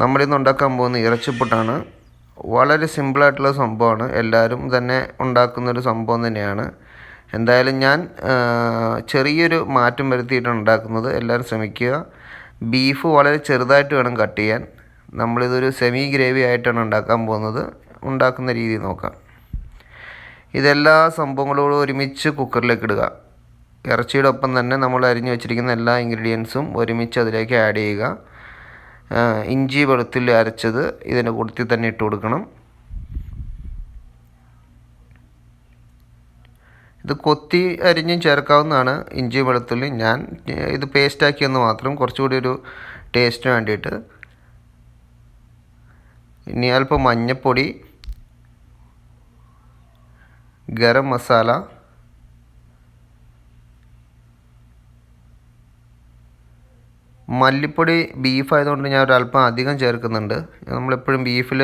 നമ്മളിന്ന് ഉണ്ടാക്കാൻ പോകുന്ന ഇറച്ചിപ്പുട്ടാണ് വളരെ സിമ്പിളായിട്ടുള്ള സംഭവമാണ്. എല്ലാവരും തന്നെ ഉണ്ടാക്കുന്നൊരു സംഭവം തന്നെയാണ്. എന്തായാലും ഞാൻ ചെറിയൊരു മാറ്റം വരുത്തിയിട്ടാണ് ഉണ്ടാക്കുന്നത്. എല്ലാവരും ശ്രമിക്കുക. ബീഫ് വളരെ ചെറുതായിട്ട് വേണം കട്ട് ചെയ്യാൻ. നമ്മളിതൊരു സെമി ഗ്രേവി ആയിട്ടാണ് ഉണ്ടാക്കാൻ പോകുന്നത്. ഉണ്ടാക്കുന്ന രീതി നോക്കാം. ഇതെല്ലാ സംഭവങ്ങളോടും ഒരുമിച്ച് കുക്കറിലേക്ക് ഇടുക. ഇറച്ചിയുടെ ഒപ്പം തന്നെ നമ്മൾ അരിഞ്ഞു വെച്ചിരിക്കുന്ന എല്ലാ ഇൻഗ്രീഡിയൻസും ഒരുമിച്ച് അതിലേക്ക് ആഡ് ചെയ്യുക. ഇഞ്ചി വെളുത്തുള്ളി അരച്ചത് ഇതിന്റെ കൂട്ടത്തിൽ തന്നെ ഇട്ട് കൊടുക്കണം. ഇത് കൊത്തി അരിഞ്ഞും ചേർക്കാവുന്നതാണ് ഇഞ്ചി വെളുത്തുള്ളി. ഞാൻ ഇത് പേസ്റ്റാക്കിയെന്ന് മാത്രം കുറച്ചുകൂടി ഒരു ടേസ്റ്റിന് വേണ്ടിയിട്ട്. ഇനി അല്പം മഞ്ഞൾപ്പൊടി ഗരം മസാല മല്ലിപ്പൊടി ബീഫ് ആയതുകൊണ്ട് ഞാൻ ഒരല്പം അധികം ചേർക്കുന്നുണ്ട്. നമ്മളെപ്പോഴും ബീഫിൽ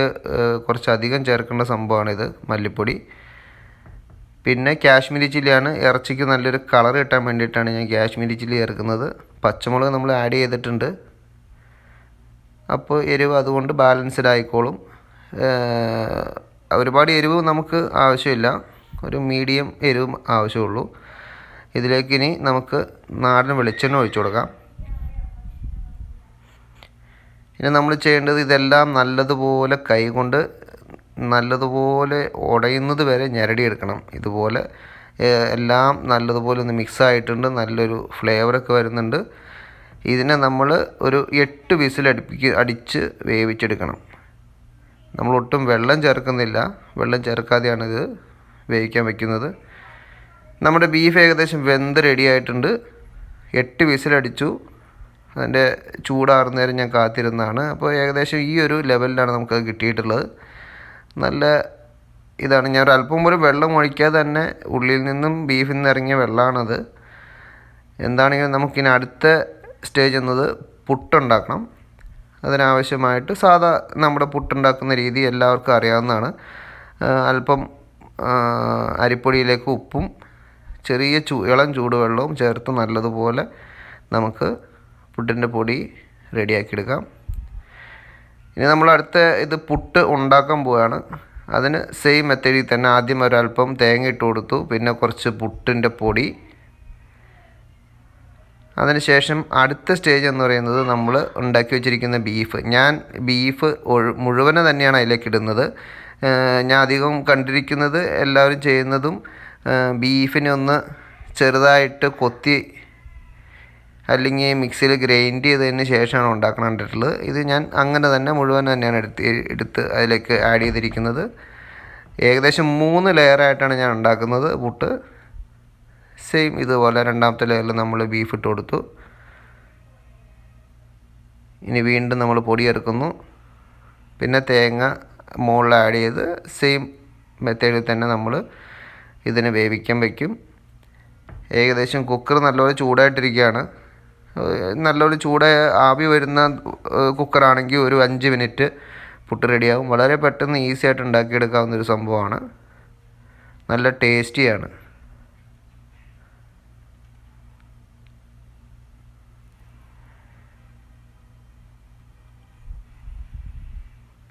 കുറച്ച് അധികം ചേർക്കേണ്ട സംഭവമാണിത് മല്ലിപ്പൊടി. പിന്നെ കാശ്മീരി ചില്ലിയാണ്. ഇറച്ചിക്ക് നല്ലൊരു കളർ കിട്ടാൻ വേണ്ടിയിട്ടാണ് ഞാൻ കാശ്മീരി ചില്ലി ചേർക്കുന്നത്. പച്ചമുളക് നമ്മൾ ആഡ് ചെയ്തിട്ടുണ്ട്. അപ്പോൾ എരിവ് അതുകൊണ്ട് ബാലൻസ്ഡ് ആയിക്കോളും. ഒരുപാട് എരിവ് നമുക്ക് ആവശ്യമില്ല. ഒരു മീഡിയം എരിവും ആവശ്യമുള്ളൂ. ഇതിലേക്ക് ഇനി നമുക്ക് നാടൻ വെളിച്ചെണ്ണ ഒഴിച്ചു കൊടുക്കാം. ഇനി നമ്മൾ ചെയ്യേണ്ടത് ഇതെല്ലാം നല്ലതുപോലെ കൈകൊണ്ട് നല്ലതുപോലെ ഉടയുന്നത് വരെ ഞെരടിയെടുക്കണം. ഇതുപോലെ എല്ലാം നല്ലതുപോലെ ഒന്ന് മിക്സ് ആയിട്ടുണ്ട്. നല്ലൊരു ഫ്ലേവറൊക്കെ വരുന്നുണ്ട്. ഇതിനെ നമ്മൾ ഒരു എട്ട് വിസിൽ അടുപ്പിക്ക് അടിച്ച് വേവിച്ചെടുക്കണം. നമ്മൾ ഒട്ടും വെള്ളം ചേർക്കുന്നില്ല. വെള്ളം ചേർക്കാതെയാണ് ഇത് വേവിക്കാൻ വെക്കുന്നത്. നമ്മുടെ ബീഫ് ഏകദേശം വെന്ത് റെഡി ആയിട്ടുണ്ട്. എട്ട് വിസിലടിച്ചു അതിന്റെ ചൂടാറുന്നേരം ഞാൻ കാത്തിരുന്നതാണ്. അപ്പോൾ ഏകദേശം ഈ ഒരു ലെവലിലാണ് നമുക്കത് കിട്ടിയിട്ടുള്ളത്. നല്ല ഇതാണ്. ഞാൻ അല്പം പോലും വെള്ളം ഒഴിക്കാതെ തന്നെ ഉള്ളിൽ നിന്നും ബീഫിൽ നിന്ന് ഇറങ്ങിയ വെള്ളമാണത് എന്താണെങ്കിലും നമുക്കിനി അടുത്ത സ്റ്റേജ് എന്നത് പുട്ടുണ്ടാക്കണം. അതിനാവശ്യമായിട്ട് സാധാ നമ്മുടെ പുട്ടുണ്ടാക്കുന്ന രീതി എല്ലാവർക്കും അറിയാവുന്നതാണ്. അല്പം അരിപ്പൊടിയിലേക്ക് ഉപ്പും ചെറിയ ചൂ ഇളം ചൂടുവെള്ളവും ചേർത്ത് നല്ലതുപോലെ നമുക്ക് പുട്ടിന്റെ പൊടി റെഡിയാക്കിയെടുക്കാം. ഇനി നമ്മൾ അടുത്ത ഇത് പുട്ട് ഉണ്ടാക്കാൻ പോവുകയാണ് അതിന് സെയിം മെത്തേഡിൽ തന്നെ ആദ്യം ഒരല്പം തേങ്ങ ഇട്ട് കൊടുത്തു. പിന്നെ കുറച്ച് പുട്ടിന്റെ പൊടി. അതിനുശേഷം അടുത്ത സ്റ്റേജ് എന്ന് പറയുന്നത് നമ്മൾ ഉണ്ടാക്കി വെച്ചിരിക്കുന്ന ബീഫ് ഞാൻ ബീഫ് മുഴുവനെ തന്നെയാണ് അതിലേക്ക് ഇടുന്നത്. ഞാൻ അധികം കണ്ടിരിക്കുന്നത് എല്ലാവരും ചെയ്യുന്നതും ബീഫിനെ ഒന്ന് ചെറുതായിട്ട് കൊത്തി അല്ലെങ്കിൽ മിക്സിയിൽ ഗ്രൈൻഡ് ചെയ്തതിന് ശേഷമാണ് ഉണ്ടാക്കണം കണ്ടിട്ടുള്ളത്. ഇത് ഞാൻ അങ്ങനെ തന്നെ മുഴുവൻ തന്നെയാണ് എടുത്ത് എടുത്ത് അതിലേക്ക് ആഡ് ചെയ്തിരിക്കുന്നത്. ഏകദേശം മൂന്ന് ലെയറായിട്ടാണ് ഞാൻ ഉണ്ടാക്കുന്നത് പുട്ട്. സെയിം ഇതുപോലെ രണ്ടാമത്തെ ലെയറിൽ നമ്മൾ ബീഫ് ഇട്ട് കൊടുത്തു. ഇനി വീണ്ടും നമ്മൾ പൊടി പിന്നെ തേങ്ങ മുകളിൽ ആഡ് ചെയ്ത് സെയിം മെത്തേഡിൽ തന്നെ നമ്മൾ ഇതിനെ വേവിക്കാൻ വയ്ക്കും ഏകദേശം കുക്കർ നല്ലപോലെ ചൂടായിട്ടിരിക്കുകയാണ്. ഏഹ് ചൂട് ആവി വരുന്ന കുക്കറാണെങ്കിൽ ഒരു അഞ്ച് മിനിറ്റ് പുട്ട് റെഡിയാകും വളരെ പെട്ടെന്ന് ഈസി ആയിട്ട് ഉണ്ടാക്കിയെടുക്കാവുന്ന ഒരു സംഭവമാണ്. നല്ല ടേസ്റ്റിയാണ്.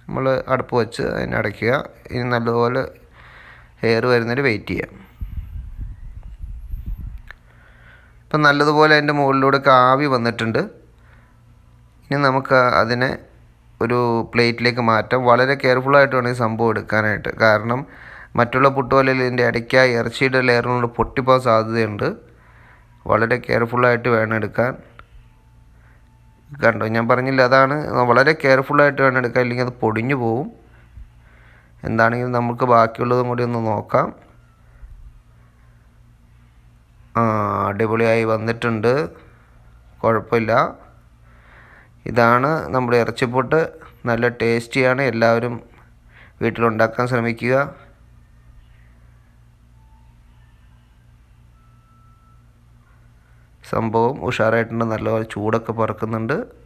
നമ്മൾ അടുപ്പ് വെച്ച് അതിനടയ്ക്കുക ഇനി നല്ലതുപോലെ എയർ വരുന്നതിന് വെയിറ്റ് ചെയ്യാം ഇപ്പം നല്ലതുപോലെ അതിന്റെ മുകളിലൂടെ കാവി വന്നിട്ടുണ്ട്. ഇനി നമുക്ക് അതിനെ ഒരു പ്ലേറ്റിലേക്ക് മാറ്റാം. വളരെ കെയർഫുള്ളായിട്ട് വേണം ഈ സംഭവം എടുക്കാനായിട്ട്. കാരണം മറ്റുള്ള പുട്ടുപോലെയിൽ ഇതിന്റെ ഇടയ്ക്ക് ഇറച്ചിയുടെ ലെയറിനോട് പൊട്ടിപ്പോകാൻ സാധ്യതയുണ്ട്. വളരെ കെയർഫുള്ളായിട്ട് വേണം എടുക്കാൻ. കണ്ടോ? ഞാൻ പറഞ്ഞില്ല അതാണ് വളരെ കെയർഫുള്ളായിട്ട് വേണം എടുക്കാൻ. അല്ലെങ്കിൽ അത് പൊടിഞ്ഞു പോവും. എന്താണെങ്കിലും നമുക്ക് ബാക്കിയുള്ളതും കൂടി ഒന്ന് നോക്കാം. അടിപൊളിയായി വന്നിട്ടുണ്ട്. കുഴപ്പമില്ല. ഇതാണ് നമ്മുടെ ഇറച്ചിപ്പൊട്ട്. നല്ല ടേസ്റ്റിയാണ്. എല്ലാവരും വീട്ടിലുണ്ടാക്കാൻ ശ്രമിക്കുക. സംഭവം ഉഷാറായിട്ടുണ്ട്. നല്ലപോലെ ചൂടൊക്കെ പറക്കുന്നുണ്ട്.